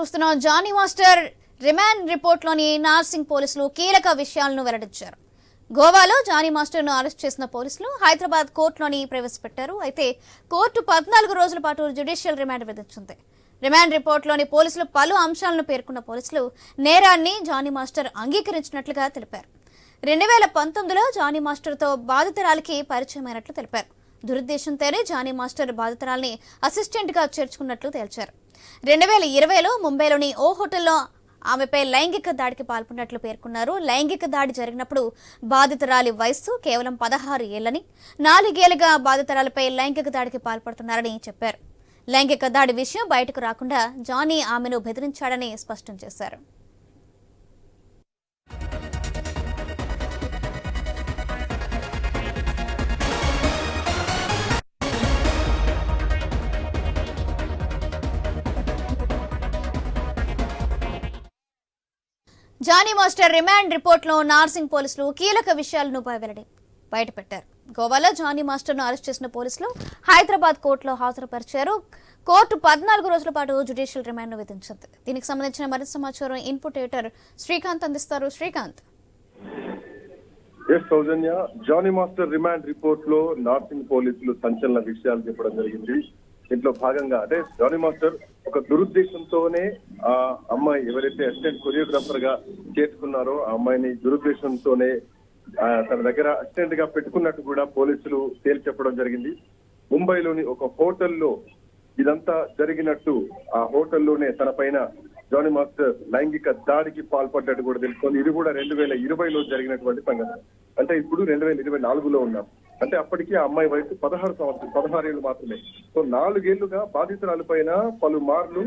చూస్తున్నాం Jani master remand రిపోర్ట్లోని నార్సింగ్ పోలీసులు కీలక విషయాలను వెల్లడించారు. గోవాలో జానీ మాస్టర్ను అరెస్ట్ చేసిన పోలీసులు హైదరాబాద్ కోర్టులోని ప్రవేశపెట్టారు. అయితే కోర్టు పద్నాలుగు రోజుల పాటు జ్యుడిషియల్ రిమాండ్ విధించింది. రిమాండ్ రిపోర్ట్లోని పోలీసులు పలు అంశాలను పేర్కొన్న పోలీసులు నేరాన్ని జానీ మాస్టర్ అంగీకరించినట్లుగా తెలిపారు. రెండు వేల పంతొమ్మిదిలో జానీ మాస్టర్తో బాధితురాలికి పరిచయమైనట్లు తెలిపారు. దురుద్దేశంతోనే జానీ మాస్టర్ బాధితురాల్ని అసిస్టెంట్గా చేర్చుకున్నట్లు తేల్చారు. రెండు వేల ఇరవైలో ముంబైలోని ఓ హోటల్లో ఆమెపై లైంగిక దాడికి పాల్పడినట్లు పేర్కొన్నారు. లైంగిక దాడి జరిగినప్పుడు బాధితురాలి వయస్సు కేవలం పదహారు ఏళ్ళని నాలుగేళ్ళుగా బాధితురాలపై లైంగిక దాడికి పాల్పడుతున్నారని చెప్పారు. లైంగిక దాడి విషయం బయటకు రాకుండా జానీ ఆమెను బెదిరించాడని స్పష్టం చేశారు. జానీ మాస్టర్ రిమాండ్ రిపోర్ట్లో నార్సింగ్ పోలీసులు కీలక విషయాలను వెల్లడి బయటపెట్టారు. గోవాలో జానీ మాస్టర్ను అరెస్ట్ చేసిన పోలీసులు హైదరాబాద్ కోర్టులో హాజరుపరిచారు. కోర్టు పద్నాలుగు రోజుల పాటు జ్యుడిషియల్ రిమాండ్ను విధించింది. దీనికి సంబంధించిన మరింత సమాచారం ఇన్పుట్ ఎడిటర్ శ్రీకాంత్ అందిస్తారు. Srikanth. S Soujanya Jani master remand రిపోర్ట్లో నార్సింగ్ పోలీసులు సంచలన విషయాలు చెప్పడం జరిగింది. దీంట్లో భాగంగా అంటే జానీ మాస్టర్ ఒక దురుద్దేశంతోనే ఆ అమ్మాయి ఎవరైతే అసిస్టెంట్ కొరియోగ్రాఫర్గా చేర్చుకున్నారో ఆ అమ్మాయిని దురుద్దేశంతోనే తన దగ్గర అసిస్టెంట్గా పెట్టుకున్నట్టు కూడా పోలీసులు తేల్చెప్పడం జరిగింది. ముంబైలోని ఒక హోటల్లో ఇదంతా జరిగినట్టు ఆ హోటల్లోనే తన పైన జానీ మాస్టర్ లైంగిక దాడికి పాల్పడ్డట్టు కూడా తెలుసుకుంది ఇది కూడా రెండు వేల ఇరవైలో జరిగినటువంటి సంఘటన. అంటే ఇప్పుడు రెండు వేల ఇరవై నాలుగులో ఉన్నాం. అంటే అప్పటికి ఆ అమ్మాయి వయసు పదహారు సంవత్సరం పదహారు ఏళ్ళు మాత్రమే. సో నాలుగేళ్ళుగా బాధితురాలిపైన పలుమార్లు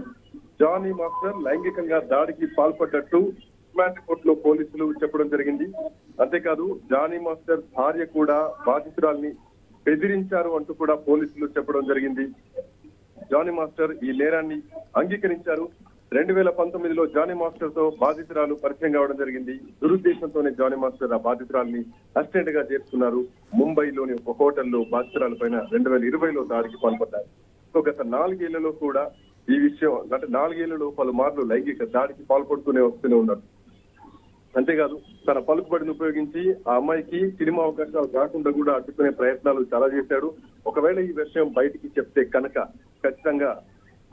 జానీ మాస్టర్ లైంగికంగా దాడికి పాల్పడ్డట్టు రిమాండ్ కోర్టులో పోలీసులు చెప్పడం జరిగింది. అంతేకాదు జానీ మాస్టర్ భార్య కూడా బాధితురాల్ని బెదిరించారు అంటూ కూడా పోలీసులు చెప్పడం జరిగింది. జానీ మాస్టర్ ఈ నేరాన్ని అంగీకరించారు. రెండు వేల పంతొమ్మిదిలో జానీ మాస్టర్తో బాధితురాలు పరిచయం కావడం జరిగింది. దురుద్దేశంతోనే జానీ మాస్టర్ ఆ బాధితురాల్ని అసిస్టెంట్గా చేర్చుకున్నారు. ముంబైలోని ఒక హోటల్లో బాధితురాల పైన రెండు వేల ఇరవైలో దాడికి పాల్పడ్డారు. సో గత నాలుగేళ్ళలో కూడా ఈ విషయం అంటే నాలుగేళ్ళలో పలుమార్లు లైంగిక దాడికి పాల్పడుతూనే వస్తూనే ఉన్నారు. అంతేకాదు తన పలుకుబడిని ఉపయోగించి ఆ అమ్మాయికి సినిమా అవకాశాలు రాకుండా కూడా అడ్డుకునే ప్రయత్నాలు చాలా చేశాడు. ఒకవేళ ఈ విషయం బయటికి చెప్తే కనుక ఖచ్చితంగా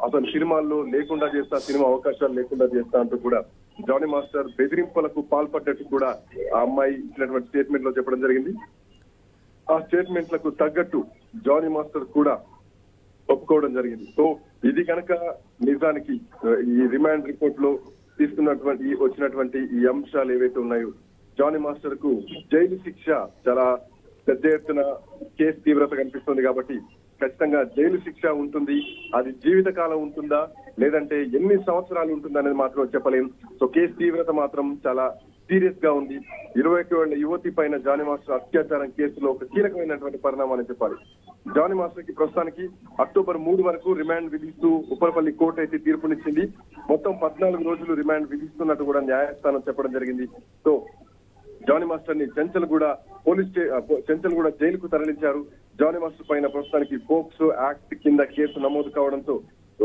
అతను సినిమాల్లో లేకుండా చేస్తా సినిమా అవకాశాలు లేకుండా చేస్తా అంటూ కూడా జానీ మాస్టర్ బెదిరింపులకు పాల్పడ్డట్టు కూడా ఆ అమ్మాయి ఇచ్చినటువంటి స్టేట్మెంట్లో చెప్పడం జరిగింది. ఆ స్టేట్మెంట్లకు తగ్గట్టు జానీ మాస్టర్ కూడా ఒప్పుకోవడం జరిగింది. సో ఇది కనుక నిజానికి ఈ రిమాండ్ రిపోర్ట్లో తీసుకున్నటువంటి వచ్చినటువంటి ఈ అంశాలు ఏవైతే ఉన్నాయో జానీ మాస్టర్కు జైలు శిక్ష చాలా పెద్ద ఎత్తున కేసు తీవ్రత కనిపిస్తుంది కాబట్టి ఖచ్చితంగా జైలు శిక్ష ఉంటుంది. అది జీవిత కాలం ఉంటుందా? లేదంటే ఎన్ని సంవత్సరాలు ఉంటుందా అనేది మాత్రం చెప్పలేం. సో కేసు తీవ్రత మాత్రం చాలా సీరియస్గా ఉంది. ఇరవై ఒకటి యువతి పైన జానీ మాస్టర్ అత్యాచారం కేసులో ఒక కీలకమైనటువంటి పరిణామాన్ని చెప్పాలి. జానీ మాస్టర్కి ప్రస్తుతానికి అక్టోబర్ మూడు వరకు రిమాండ్ విధిస్తూ ఉప్పలపల్లి కోర్టు అయితే తీర్పునిచ్చింది. మొత్తం పద్నాలుగు రోజులు రిమాండ్ విధిస్తున్నట్టు కూడా న్యాయస్థానం చెప్పడం జరిగింది. సో జానీ మాస్టర్ని చెంచల్ కూడా పోలీస్ చెంచల్ కూడా జైలుకు తరలించారు. జానీ మాస్టర్ పైన ప్రస్తుతానికి పోక్సో యాక్ట్ కింద కేసు నమోదు కావడంతో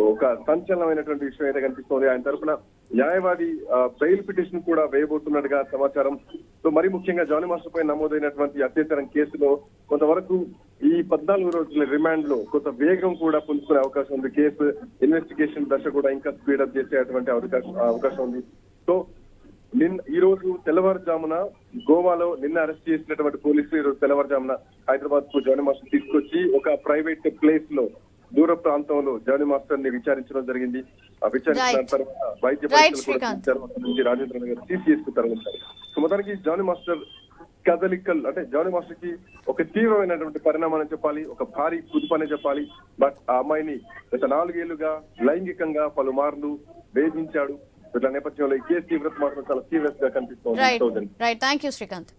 ఒక సంచలనమైనటువంటి విషయం అయితే కనిపిస్తోంది. ఆయన తరఫున న్యాయవాది బెయిల్ పిటిషన్ కూడా వేయబోతున్నట్టుగా సమాచారం. సో మరి ముఖ్యంగా జానీ మాస్టర్ పై నమోదైనటువంటి అత్యాచారం కేసులో కొంతవరకు ఈ పద్నాలుగు రోజుల రిమాండ్లో కొంత వేగం కూడా పుంజుకునే అవకాశం ఉంది. కేసు ఇన్వెస్టిగేషన్ దశ కూడా ఇంకా స్పీడప్ చేసేటువంటి అవకాశం అవకాశం ఉంది. సో నిన్న ఈ రోజు తెల్లవారుజామున గోవాలో నిన్న అరెస్ట్ చేసినటువంటి పోలీసులు ఈ రోజు తెల్లవారుజామున హైదరాబాద్కు జానీ మాస్టర్ తీసుకొచ్చి ఒక ప్రైవేట్ ప్లేస్లో దూర ప్రాంతంలో జానీ మాస్టర్ని విచారించడం జరిగింది. ఆ విచారించిన. తర్వాత వైద్య పరీక్షలు రాజేంద్ర నగర్ సిసిఎస్కు తరలించారు. సో మొత్తానికి జానీ మాస్టర్ కదలికల్ అంటే జానీ మాస్టర్కి ఒక తీవ్రమైనటువంటి పరిణామాన్ని చెప్పాలి ఒక భారీ కుదుపనే చెప్పాలి. బట్ ఆ అమ్మాయిని గత నాలుగేళ్ళుగా లైంగికంగా పలుమార్లు వేధించాడు. ఇట్లా నేపథ్యంలో ఈ కేసు తీవ్రత మాత్రం చాలా సీరియస్గా కనిపిస్తోంది యూ శ్రీకాంత్